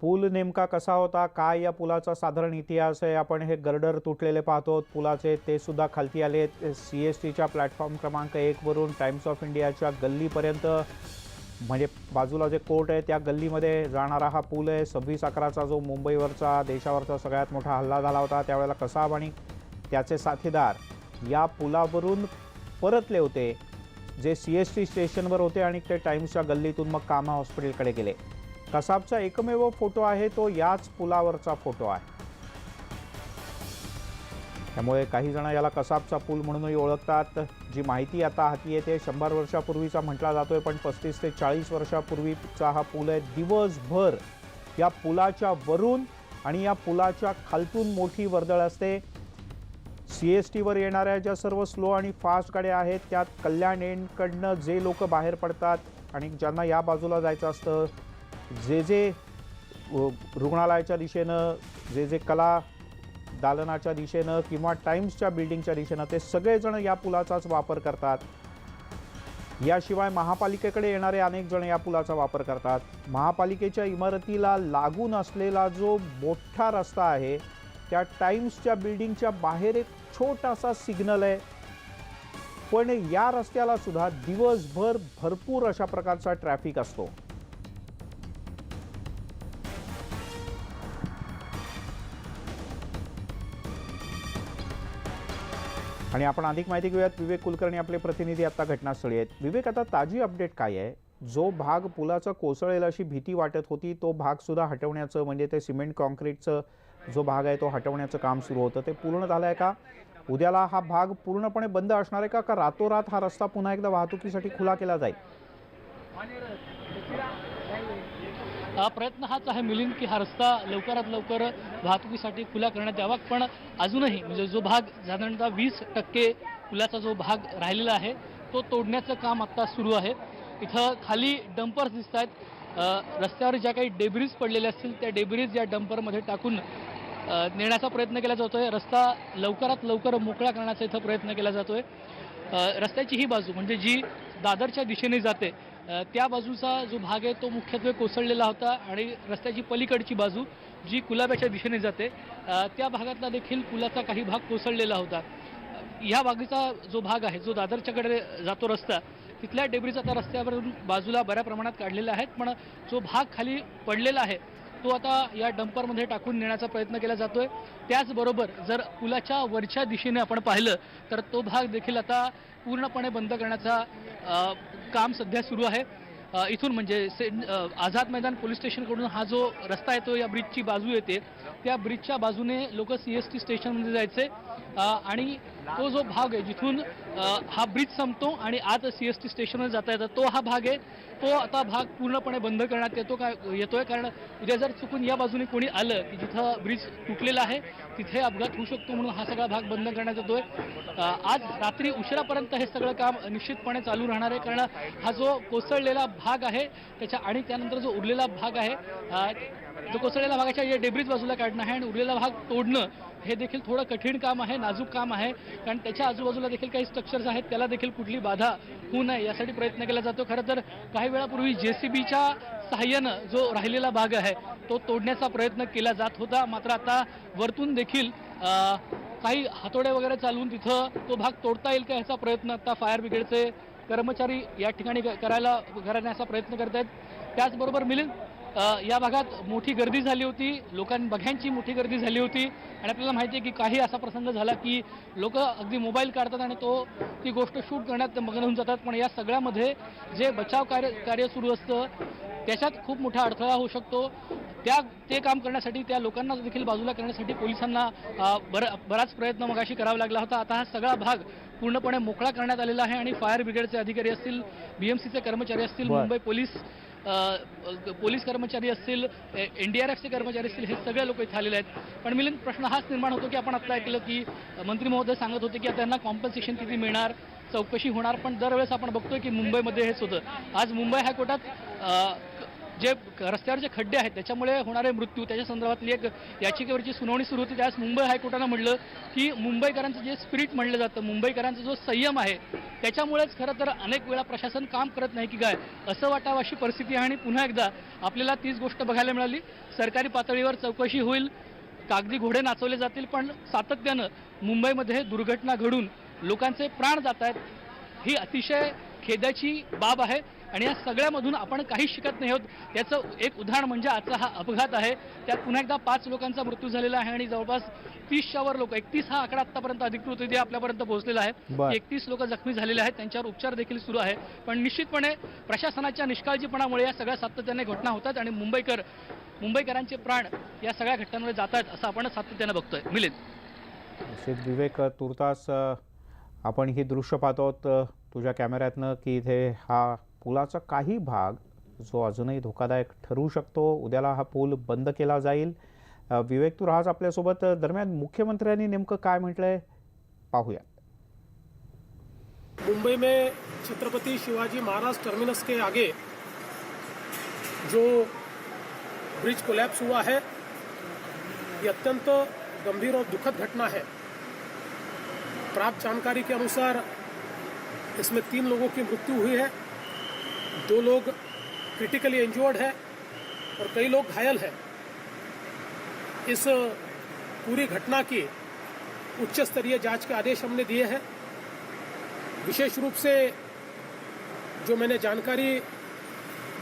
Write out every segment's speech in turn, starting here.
पूल नेमका कसा होता? काय या पुलाचा साधारण इतिहास आहे? आपण हे गर्डर तुटलेले पाहतो. पुलाचे ते सुद्धा खालती आले सी एस टीच्या प्लॅटफॉर्म क्रमांक एकवरून टाइम्स ऑफ इंडियाच्या गल्लीपर्यंत म्हणजे बाजूला जे कोर्ट आहे त्या गल्लीमध्ये जाणारा हा पूल आहे. सव्वीस अकराचा जो मुंबईवरचा देशावरचा सगळ्यात मोठा हल्ला झाला होता त्यावेळेला कसाब आणि त्याचे साथीदार या पुलावरून परतले होते जे सी एस टी स्टेशनवर होते आणि ते टाईम्सच्या गल्लीतून मग कामा हॉस्पिटलकडे गेले. कसाबचा एकमेव फोटो आहे तो याच पुलावरचा फोटो आहे. त्यामुळे काही जण याला कसाबचा पूल म्हणूनही ओळखतात. जी माहिती आता हाती येते शंभर वर्षापूर्वीचा म्हटला जातोय पण पस्तीस ते चाळीस वर्षापूर्वीचा हा पूल आहे. दिवसभर या पुलाच्या वरून आणि या पुलाच्या खालतून मोठी वर्दळ असते. सी एस टीवर येणाऱ्या ज्या सर्व स्लो आणि फास्ट गाड्या आहेत त्यात कल्याण एंडकडनं जे लोक बाहेर पडतात आणि ज्यांना या बाजूला जायचं असतं जे जे रुग्णालयाच्या दिशेनं जे जे कला दालनाच्या दिशेनं किंवा टाईम्सच्या बिल्डिंगच्या दिशेनं ते सगळेजण या पुलाचाच वापर करतात. याशिवाय महापालिकेकडे येणारे अनेक जण या पुलाचा वापर करतात. महापालिकेच्या इमारतीला लागून असलेला जो मोठा रस्ता आहे त्या टाईम्सच्या बिल्डिंगच्या बाहेर एक छोटासा सिग्नल आहे. पण या रस्त्याला सुद्धा दिवसभर भरपूर अशा प्रकारचा ट्रॅफिक असतो. आणि आपण अधिक माहिती घेऊयात. विवेक कुलकर्णी आपले प्रतिनिधी आता घटनास्थळी आहेत. विवेक आता ताजी अपडेट काय आहे? जो भाग पुलाचा कोसळेल अशी भीती वाटत होती तो भाग सुद्धा हटवण्याचं म्हणजे ते सिमेंट कॉन्क्रीटचं जो भाग आहे तो हटवण्याचं काम सुरू होतं. ते पूर्ण झालं आहे का? उद्याला हा भाग पूर्णपणे बंद असणार आहे का? का रातोरात हा रस्ता पुन्हा एकदा वाहतुकीसाठी खुला केला जाईल? प्रयत्न हाच आहे मिलिंद की हा रस्ता लवकरात लवकर वाहतुकीसाठी खुला करण्यात यावा. पण अजूनही म्हणजे जो भाग साधारणतः वीस टक्के पुलाचा जो भाग राहिलेला आहे तो तोडण्याचं काम आत्ता सुरू आहे. इथं खाली डंपर्स दिसत आहेत. रस्त्यावर ज्या काही डेब्रीज पडलेले असतील त्या डेब्रीज या डंपरमध्ये टाकून नेण्याचा प्रयत्न केला जातोय. रस्ता लवकरात लवकर मोकळा करण्याचा इथं प्रयत्न केला जातोय. आहे रस्त्याची ही बाजू म्हणजे जी दादरच्या दिशेने जाते त्या बाजूचा जो भाग आहे तो मुख्यत्वे कोसळलेला होता आणि रस्त्याची पलीकडची बाजू जी कुलाब्याच्या दिशेने जाते त्या भागातला देखील पुलाचा काही भाग कोसळलेला होता. ह्या बागेचा जो भाग आहे जो दादरच्याकडे जातो रस्ता तिथल्या डेब्रीचा आता रस्त्यावरून बाजूला बऱ्या प्रमाणात काढलेल्या आहेत पण जो भाग खाली पडलेला आहे तो आता या डंपरमध्ये टाकून नेण्याचा प्रयत्न केला जातोय. त्याचबरोबर जर पुलाच्या वरच्या दिशेने आपण पाहिलं तर तो भाग देखील आता पूर्णपणे बंद करण्याचा काम सध्या सुरू आहे. इथून म्हणजे से आझाद मैदान पोलीस स्टेशनकडून हा जो रस्ता येतो या ब्रिजची बाजू येते. त्या ब्रिजच्या बाजूने लोक सी एस टी स्टेशनमध्ये जायचे. आणि तो जो भाग आहे जिथून हा ब्रिज संपतो आणि आत सी एस टी स्टेशनवर जाता येतं तो हा भाग आहे. तो आता भाग पूर्णपणे बंद करण्यात येतो काय येतोय कारण उद्या जर चुकून या बाजूने कोणी आलं की जिथं ब्रिज तुटलेला आहे तिथे अपघात होऊ शकतो म्हणून हा सगळा भाग बंद करण्यात येतोय. आज रात्री उशिरापर्यंत हे सगळं काम निश्चितपणे चालू राहणार आहे कारण हा जो कोसळलेला भाग आहे त्याच्या आणि त्यानंतर जो उरलेला भाग आहे जो कोसळलेला भागाच्या या डेब्रिज बाजूला काढणं आहे आणि उरलेला भाग तोडणं हे देखील थोडं कठीण काम आहे नाजूक काम आहे. कारण त्याच्या आजूबाजूला देखील काही स्ट्रक्चर्स आहेत त्याला देखील कुठली बाधा होऊ नये यासाठी प्रयत्न केला जातो. खरं तर काही वेळापूर्वी जे सी बीच्या सहाय्यानं जो राहिलेला भाग आहे तो तोडण्याचा प्रयत्न केला जात होता. मात्र आता वरतून देखील काही हातोडे वगैरे चालवून तिथं तो भाग तोडता येईल का ह्याचा प्रयत्न आता फायर ब्रिगेडचे कर्मचारी या ठिकाणी करायला करण्याचा प्रयत्न करत आहेत त्याचबरोबर मिलिंद या भागात मोठी गर्दी झाली होती. लोकां बघ्यांची मोठी गर्दी झाली होती. आणि आपल्याला माहिती आहे की काही असा प्रसंग झाला की लोक अगदी मोबाईल काढतात आणि तो ती गोष्ट शूट करण्यात मग्न होऊन जातात. पण या सगळ्यामध्ये जे बचाव कार्य कार्य सुरू असतं त्याच्यात खूप मोठा अडथळा होऊ शकतो. त्या ते काम करण्यासाठी त्या लोकांना देखील बाजूला करण्यासाठी पोलिसांना बर बराच प्रयत्न मगाशी करावा लागला होता. आता हा सगळा भाग पूर्णपणे मोकळा करण्यात आलेला आहे आणि फायर ब्रिगेडचे अधिकारी असतील बीएमसीचे कर्मचारी असतील. मुंबई पोलीस पोलीस कर्मचारी असतील एन डी आर एफचे कर्मचारी असतील हे सगळे लोक इथे आलेले आहेत. पण मिलिंद प्रश्न हाच निर्माण होतो की आपण आता ऐकलं की मंत्री महोदय सांगत होते की आता त्यांना कॉम्पन्सेशन किती मिळणार चौकशी होणार पण दरवेळेस आपण बघतोय की मुंबईमध्ये हेच होतं. आज मुंबई हायकोर्टात जे रस्त्यावर जे खड्डे आहेत त्याच्यामुळे होणारे मृत्यू त्याच्या संदर्भातली एक याचिकेवरची सुनावणी सुरू होती. त्यास मुंबई हायकोर्टानं म्हटलं की मुंबईकरांचं जे स्पिरिट म्हणलं जातं मुंबईकरांचा जो संयम आहे त्याच्यामुळेच खरं तर अनेक वेळा प्रशासन काम करत नाही की काय असं वाटावं अशी परिस्थिती आहे. आणि पुन्हा एकदा आपल्याला तीच गोष्ट बघायला मिळाली. सरकारी पातळीवर चौकशी होईल कागदी घोडे नाचवले जातील पण सातत्यानं मुंबईमध्ये दुर्घटना घडून लोकांचे प्राण जात आहेत ही अतिशय खेदाची बाब आहे. आणि या सगळ्यामधून आपण काही शिकत नाही आहोत. याचं एक उदाहरण म्हणजे आजचा हा अपघात आहे. त्यात पुन्हा एकदा पाच लोकांचा मृत्यू झालेला आहे आणि जवळपास तीसच्या वर लोक एकतीस हा आकडा आतापर्यंत अधिकृत आहे आपल्यापर्यंत पोहोचलेला. आहे. एकतीस लोक जखमी झालेले आहेत. त्यांच्यावर उपचार देखील सुरू आहे. पण निश्चितपणे प्रशासनाच्या निष्काळजीपणामुळे या सगळ्या सातत्याने घटना होतात आणि मुंबईकर मुंबईकरांचे प्राण या सगळ्या घटनांमुळे जात आहेत असं आपण सातत्यानं बघतोय. मिलिंद. निश्चित विवेक तुर्तास आपण ही दृश्य पाहतो तुझ्या कॅमेऱ्यातनं की इथे हा पुलाचा काही भाग जो अजूनही धोकादायक ठरू शकतो उद्याला हा पूल बंद केला जाईल. विवेक तू राहास आपल्यासोबत. दरम्यान मुख्यमंत्र्यांनी नेमकं काय म्हटलंय पाहूया. मुंबई में छत्रपति शिवाजी महाराज टर्मिनस के आगे जो ब्रिज कोलैप्स हुआ है ये अत्यंत गंभीर और दुखद घटना है। प्राप्त जानकारी के अनुसार इसमें तीन लोगों की मृत्यु हुई है। दो लोग क्रिटिकली इंजर्ड है और कई लोग घायल हैं। इस पूरी घटना की उच्च स्तरीय जाँच के आदेश हमने दिए हैं। विशेष रूप से जो मैंने जानकारी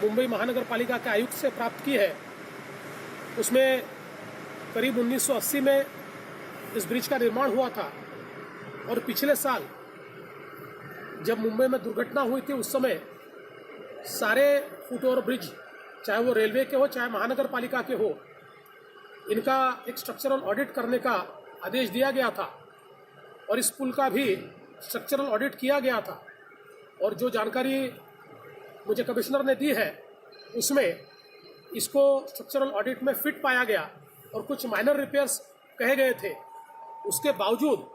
मुंबई महानगर पालिका के आयुक्त से प्राप्त की है, उसमें करीब 1980 में इस ब्रिज का निर्माण हुआ था और पिछले साल जब मुंबई में दुर्घटना हुई थी उस समय सारे फुट ओवर ब्रिज, चाहे वो रेलवे के हो, चाहे महानगर पालिका के हो, इनका एक स्ट्रक्चरल ऑडिट करने का आदेश दिया गया था और इस पुल का भी स्ट्रक्चरल ऑडिट किया गया था। और जो जानकारी मुझे कमिश्नर ने दी है, उसमें इसको स्ट्रक्चरल ऑडिट में फिट पाया गया और कुछ माइनर रिपेयर्स कहे गए थे। उसके बावजूद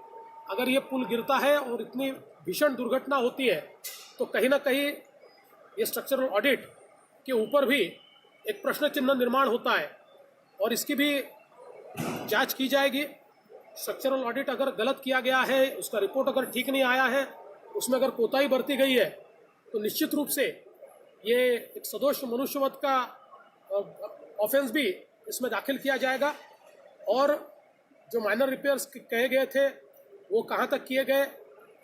अगर ये पुल गिरता है और इतनी भीषण दुर्घटना होती है तो कहीं ना कहीं ये स्ट्रक्चरल ऑडिट के ऊपर भी एक प्रश्न चिन्ह निर्माण होता है और इसकी भी जाँच की जाएगी। स्ट्रक्चरल ऑडिट अगर गलत किया गया है, उसका रिपोर्ट अगर ठीक नहीं आया है, उसमें अगर कोताही बरती गई है तो निश्चित रूप से ये एक सदोष मनुष्यवध का ऑफेंस भी इसमें दाखिल किया जाएगा। और जो माइनर रिपेयर्स कहे गए थे, वो कहाँ तक किए गए,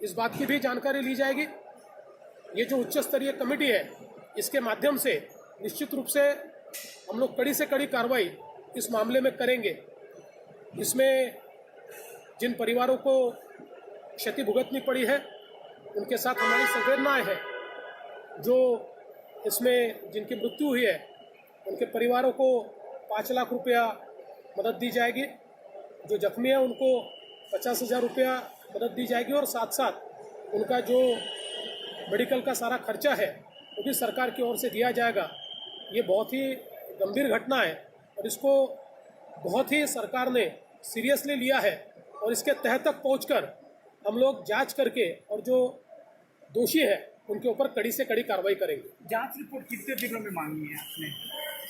इस बात की भी जानकारी ली जाएगी। ये जो उच्च स्तरीय कमेटी है, इसके माध्यम से निश्चित रूप से हम लोग कड़ी से कड़ी कार्रवाई इस मामले में करेंगे। इसमें जिन परिवारों को क्षति भुगतनी पड़ी है, उनके साथ हमारी संवेदनाएँ हैं, जो इसमें जिनकी मृत्यु हुई है, उनके परिवारों को पाँच लाख रुपया मदद दी जाएगी, जो जख्मी है, उनको पचास हज़ार रुपया मदद दी जाएगी और साथ साथ उनका जो मेडिकल का सारा खर्चा है वो भी सरकार की ओर से दिया जाएगा। ये बहुत ही गंभीर घटना है और इसको बहुत ही सरकार ने सीरियसली लिया है और इसके तह तक पहुंचकर हम लोग जाँच करके और जो दोषी है उनके ऊपर कड़ी से कड़ी कार्रवाई करेंगे। जाँच रिपोर्ट कितने दिनों में मांगी है आपने?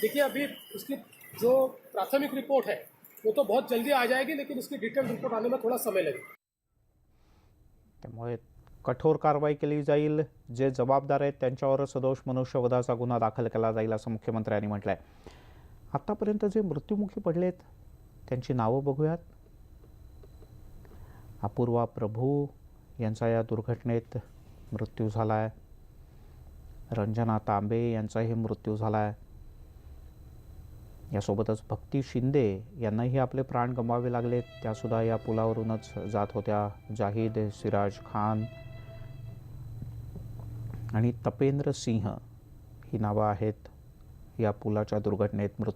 देखिए अभी इसकी जो प्राथमिक रिपोर्ट है वो तो बहुत जल्दी आ जाएगी लेकिन इसकी डिटेल रिपोर्ट आने में थोड़ा समय लगेगा। त्यामुळे कठोर कारवाई केली जाईल जे जबाबदार आहेत त्यांच्यावर सदोष मनुष्यवधाचा गुन्हा दाखल केला जाईल असं मुख्यमंत्र्यांनी म्हटलं आहे आत्तापर्यंत जे मृत्युमुखी पडलेत त्यांची नावं बघूयात. अपूर्वा प्रभू यांचा या दुर्घटनेत मृत्यू झाला आहे रंजना तांबे यांचाही मृत्यू झाला आहे यासोबतच भक्ती शिंदे यांनाही आपले प्राण गमवावे लागले त्यासुद्धा या पुलावरूनच जात होत्या जाहीद सिराज खान आणि तपेंद्र सिंह ही नावं आहेत या पुलाच्या दुर्घटनेत मृत्यू